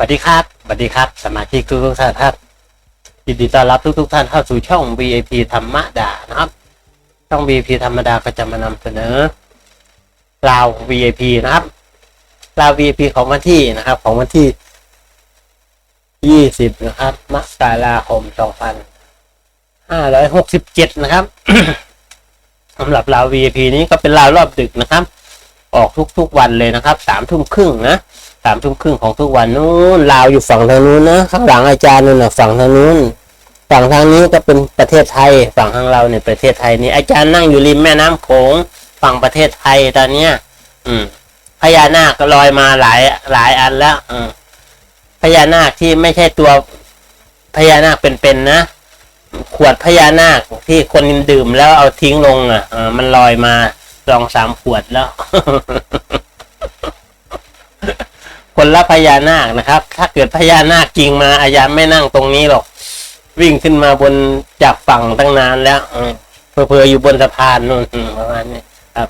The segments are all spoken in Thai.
สวัสดีครับสวัสดีครับ สมาชิกทุกทุกท่านครับยินดีต้อนรับทุกทุกท่านเข้าสู่ช่อง VIP ธรรมดานะครับ ช่อง VIP ธรรมดาก็จะมานำเสนอราว VIP นะครับราว VIP ของวันที่นะครับ ของวันที่ 20 นะครับมกราคม 2567 นะครับสำหรับราว VIP นี้ก็เป็นราวรอบดึกนะครับ ออกทุกๆวันเลยนะครับสามทุ่มครึ่งนะ สามทุ่มครึ่งของทุกวันนู้นลาวอยู่ฝั่งทางนู้นนะข้างหลังอาจารย์นู่นนะฝั่งทางนู้นฝั่งทางนี้ก็เป็นประเทศไทย ฝั่งทางเราเนี่ยประเทศไทยนี่อาจารย์นั่งอยู่ริมแม่น้ำโขงฝั่งประเทศไทยตอนเนี้ย อืมพญานาคก็ลอยมาหลายหลายอันแล้วอืมพญานาคที่ไม่ใช่ตัวพญานาคเป็นๆนะขวดพญานาคที่คนดื่มแล้วเอาทิ้งลงอะมันลอยมาสองสามขวดแล้ว คนละพญานาคนะครับ ถ้าเกิดพญานาคจริงมาอาจาไม่นั่งตรงนี้หรอก วิ่งขึ้นมาบนจากฝั่งตั้งนานแล้วเออเพอๆอยู่บนสะพานนู่นประมาณนี้ครับ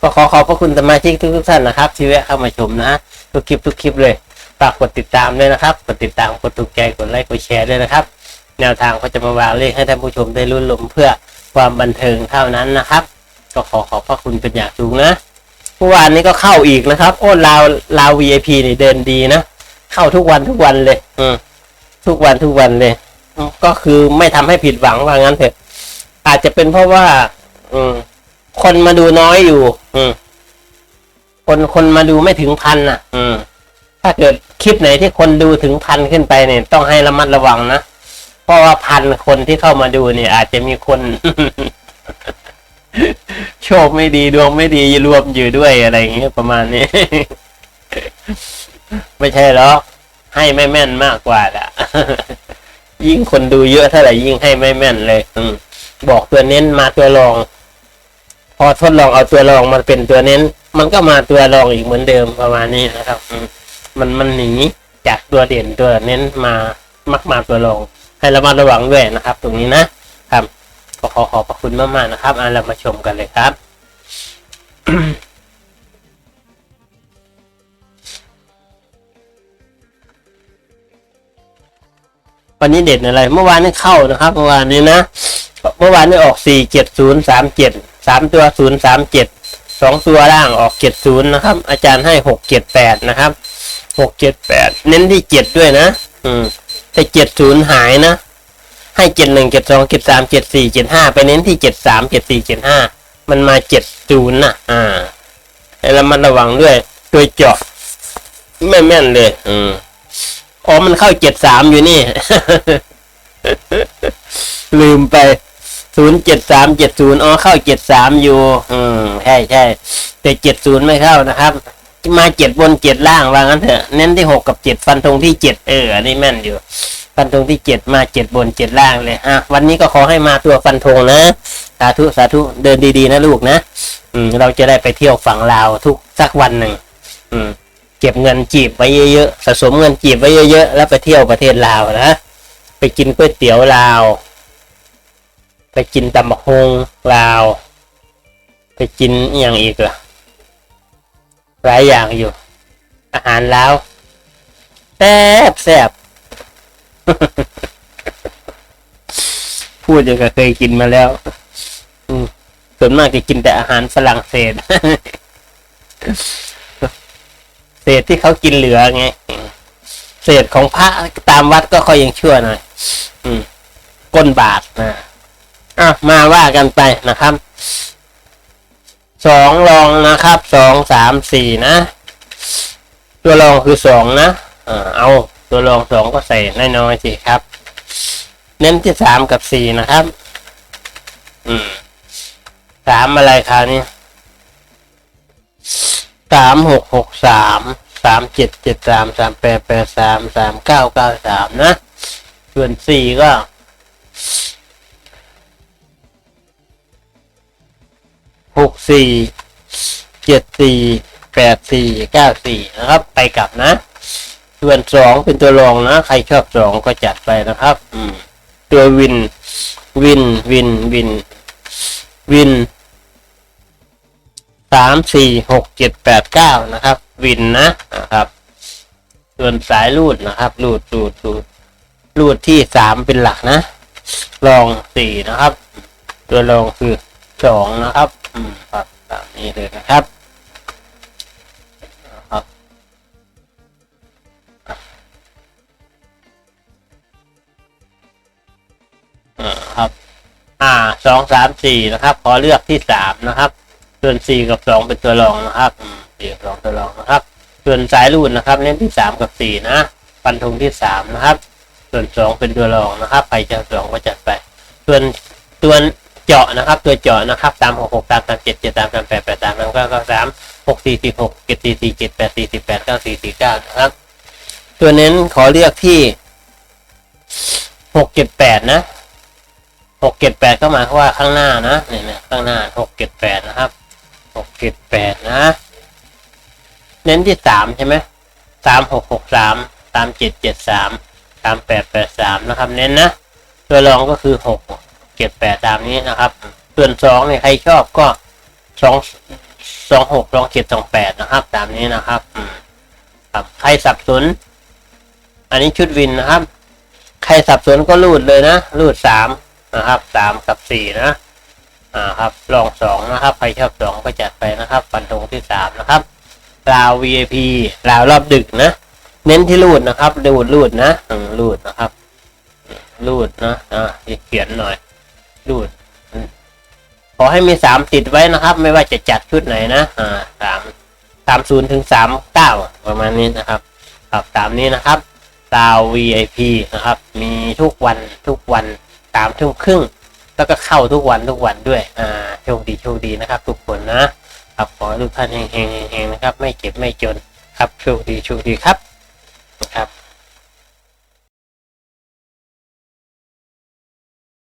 ก็ขอขอบพระคุณสมาชิกทุกๆท่านนะครับ ที่แวะเข้ามาชมนะทุกคลิปทุกคลิปเลยฝากกดติดตามด้วยนะครับ กดติดตามกดถูกใจกดไลค์กดแชร์ด้วยนะครับ แนวทางก็จะมาวางเลขให้ท่านผู้ชมได้รุ่นลมเพื่อความบันเทิงเท่านั้นนะครับ ก็ขอขอบพระคุณเป็นอย่างสูงนะ เมื่อวานนี้ก็เข้าอีกนะครับ โอ้ลาวลาว VIP นี่เดินดีนะ เข้าทุกวันทุกวันเลย อืมทุกวันทุกวันเลยอืมก็คือไม่ทำให้ผิดหวังว่างั้นเถอะ อาจจะเป็นเพราะว่า อืม คนมาดูน้อยอยู่ อืม คนคนมาดูไม่ถึงพันอะ อืม ถ้าเกิดคลิปไหนที่คนดูถึงพันขึ้นไปเนี่ย ต้องให้ระมัดระวังนะ เพราะว่าพันคนที่เข้ามาดูเนี่ย อาจจะมีคน โชคไม่ดีดวงไม่ดีรวมอยู่ด้วยอะไรอย่างเงี้ยประมาณนี้ ไม่ใช่หรอกให้ไม่แม่นมากกว่าละยิ่งคนดูเยอะเท่าไหร่ยิ่งให้ไม่แม่นเลย อืบอกตัวเน้นมาตัวรอง พอทดลองเอาตัวรองมาเป็นตัวเน้น มันก็มาตัวรองอีกเหมือนเดิมประมาณนี้นะครับ อืมมันมันหนีจากตัวเด่นตัวเน้นมามักมาตัวรอง ให้ระมัดระวังด้วยนะครับ ตรงนี้นะครับ ก็ขอขอบพระคุณมากๆนะครับอะเรามาชมกันเลยครับ วันนี้เด่นอะไร เมื่อวานนี้เข้านะครับ เมื่อวานนี้นะ เมื่อวานนี้ออกสี่เจ็ดศูนย์สามเจ็ดสามตัวศูนย์สามเจ็ดสองตัวล่างออกเจ็ดศูนย์นะครับ อาจารย์ให้หกเจ็ดแปดนะครับหกเจ็ดแปดเน้นที่เจ็ดด้วยนะ อืมแต่เจ็ดศูนย์หายนะ ให้เจ็ดหนึ่งเจ็ดสองเจ็ดสามเจ็ดสี่เจ็ดห้าไปเน้นที่เจ็ดสามเจ็ดสี่เจ็ดห้ามันมาเจ็ดศูนย์น่ะอ่าให้ระมัดระวังด้วยตัวเจาะไม่แม่นเลย อืมอ๋อมันเข้าเจ็ดสามอยู่นี่ ลืมไปศูนย์เจ็ดสามเจ็ดศูนย์อ๋อเข้าเจ็ดสามอยู่ อืมใช่ใช่แต่เจ็ดศูนย์ไม่เข้านะครับมาเจ็ดบนเจ็ดล่างว่างั้นเถอะ เน้นที่หกกับเจ็ดฟันธงที่เจ็ดเอออันนี้แม่นอยู่ ฟันธงที่เจ็ดมาเจ็ดบนเจ็ดล่างเลยอะวันนี้ก็ขอให้มาตัวฟันธงนะ สาธุสาธุเดินดีๆนะลูกนะ อืม เราจะได้ไปเที่ยวฝั่งลาวทุกสักวันหนึ่งอืม เก็บเงินจีบไว้เยอะๆสะสมเงินจีบไว้เยอะๆแล้วไปเที่ยวประเทศลาวนะไปกินก๋วยเตี๋ยวลาว ไปกินตำบักฮงลาว ไปกินอย่างอีกล่ะหลายอย่างอยู่ อาหารลาวแซ่บแซ่บ พูดอย่างกับเคยกินมาแล้ว อืมส่วนมากจะกินแต่อาหารฝรั่งเศส เศษที่เขากินเหลือไง เศษของพระตามวัดก็ค่อยยังชั่วหน่อยอืมก้นบาทนะอะมาว่ากันไปนะครับสองรองนะครับสองสามสี่นะ ตัวรองคือสองนะอ่าเอา ตัวรองสองก็ใส่น้อยๆสิครับ เน้นที่สามกับสี่นะครับ อืมสามอะไรคราวนี้สามหกหกสามสามเจ็ดเจ็ดสามสามแปดแปดสามสามเก้าเก้าสามนะ ส่วนสี่ก็หกสี่เจ็ดสี่แปดสี่เก้าสี่นะครับ ไปกลับนะ ส่วนสองเป็นตัวรองนะ ใครชอบสองก็จัดไปนะครับ อืม ตัววิน วิน วิน วิน วินสามสี่หกเจ็ดแปดเก้านะครับ วินนะนะครับ ส่วนสายรูดนะครับรูดรูดรูดรูดที่สามเป็นหลักนะรองสี่นะครับ ตัวรองคือสองนะครับ อืมครับตามนี้เลยนะครับนะครับ ครับอ่าสองสามสี่นะครับ ขอเลือกที่สามนะครับส่วนสี่กับสองเป็นตัวรองนะครับสี่กับสองตัวรองนะครับ ส่วนสายรูดนะครับ เน้นที่สามกับสี่นะฟันธงที่สามนะครับ ส่วนสองเป็นตัวรองนะครับใครจะสองก็จัดไป ส่วนตัวเจาะนะครับ ตัวเจาะนะครับตามหกหกตามตามเจ็ดเจ็ดตามตามแปดแปดตามตามเก้าเก้าสามหกสี่สี่หกเจ็ดสี่สี่เจ็ดแปดสี่สี่แปดเก้าสี่สี่เก้านะครับ ตัวเน้นขอเลือกที่หกเจ็ดแปดนะ หกเจ็ดแปดก็หมายความว่าข้างหน้านะเนี่ยข้างหน้าหกเจ็ดแปดนะครับหกเจ็ดแปดนะ เน้นที่สามใช่ไหมสามหกหกสามสามเจ็ดเจ็ดสามสามแปดแปดสามนะครับ เน้นนะตัวรองก็คือหกเจ็ดแปดตามนี้นะครับ ส่วนสองเนี่ยใครชอบก็สองสองหกสองเจ็ดสองแปดนะครับ ตามนี้นะครับครับใครสับสนอันนี้ชุดวินนะครับ ใครสับสนก็รูดเลยนะรูดสาม นะครับสามกับสี่นะอ่าครับลองสองนะครับใครชอบสองก็จัดไปนะครับฟันธงที่สามนะครับราว VIP ราวรอบดึกนะ เน้นที่รูดนะครับรูดรูดนะรูดนะครับรูดนะอ่าเขียนหน่อยรูดขอให้มีสามติดไว้นะครับ ไม่ว่าจะจัดชุดไหนนะอ่าสามสามศูนย์ถึงสามเก้าประมาณนี้นะครับครับตามนี้นะครับดาว VIP นะครับ มีทุกวันทุกวัน สามทุ่มครึ่ง แล้วก็เข้าทุกวันทุกวันด้วย อ่าโชคดีโชคดีนะครับ ทุกคนนะครับขอทุกท่านเฮงๆนะครับ ไม่เก็บไม่จนครับโชคดีโชคดีครับนะครับ